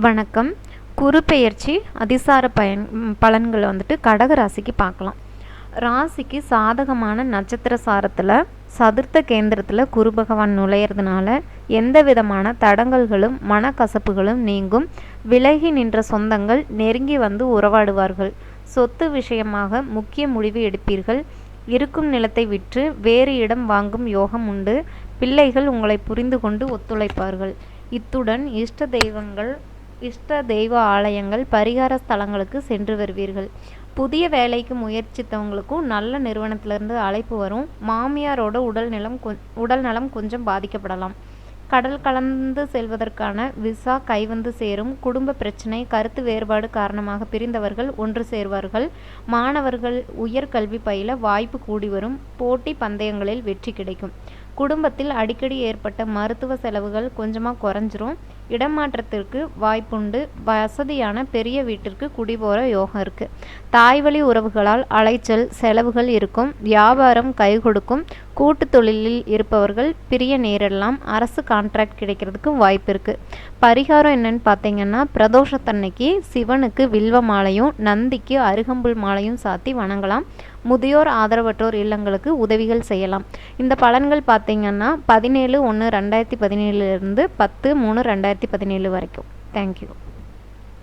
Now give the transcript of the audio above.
வணக்கம். குரு பெயர்ச்சி அதிசார பயன் பலன்களை வந்துட்டு கடக ராசிக்கு பார்க்கலாம். ராசிக்கு சாதகமான நட்சத்திர சாரத்தில் சதுர்த்த கேந்திரத்தில் குரு பகவான் நுழையிறதுனால எந்த விதமான தடங்கல்களும் மனக்கசப்புகளும் நீங்கும். விலகி நின்ற சொந்தங்கள் நெருங்கி வந்து உறவாடுவார்கள். சொத்து விஷயமாக முக்கிய முடிவு எடுப்பீர்கள். இருக்கும் நிலத்தை விற்று வேறு இடம் வாங்கும் யோகம் உண்டு. பிள்ளைகள் உங்களை புரிந்து கொண்டு ஒத்துழைப்பார்கள். இத்துடன் இஷ்ட தெய்வங்கள் இஷ்ட தெய்வ ஆலயங்கள் பரிகார ஸ்தலங்களுக்கு சென்று வருவீர்கள். புதிய வேலைக்கு முயற்சித்தவங்களுக்கும் நல்ல நிறுவனத்திலிருந்து அழைப்பு வரும். மாமியாரோட உடல் நலம் உடல் நலம் கொஞ்சம் பாதிக்கப்படலாம். கடல் கலந்து செல்வதற்கான விசா கைவந்து சேரும். குடும்ப பிரச்சனை கருத்து வேறுபாடு காரணமாக பிரிந்தவர்கள் ஒன்று சேர்வார்கள். மாணவர்கள் உயர்கல்வி பயில வாய்ப்பு கூடி வரும். போட்டி பந்தயங்களில் வெற்றி கிடைக்கும். குடும்பத்தில் அடிக்கடி ஏற்பட்ட மருத்துவ செலவுகள் கொஞ்சமாக குறைஞ்சிரும். இடமாற்றத்திற்கு வாய்ப்புண்டு. வசதியான பெரிய வீட்டிற்கு குடிபோற யோகம் இருக்கு. தாய்வழி உறவுகளால் அலைச்சல் செலவுகள் இருக்கும். வியாபாரம் கை கொடுக்கும். கூட்டு தொழிலில் இருப்பவர்கள் பிரிய நேரெல்லாம் அரசு கான்ட்ராக்ட் கிடைக்கிறதுக்கு வாய்ப்பு இருக்கு. பரிகாரம் என்னன்னு பார்த்தீங்கன்னா பிரதோஷத்தன்னைக்கு சிவனுக்கு வில்வ மாலையும் நந்திக்கு அருகம்புல் மாலையும் சாத்தி வணங்கலாம். முதியோர் ஆதரவற்றோர் இல்லங்களுக்கு உதவிகள் செய்யலாம். இந்த பலன்கள் பார்த்தீங்கன்னா பதினேழு ஒன்று ரெண்டாயிரத்தி பதினேழுலேருந்து பத்து மூணு ரெண்டாயிரத்தி பதினேழு வரைக்கும். தேங்க்யூ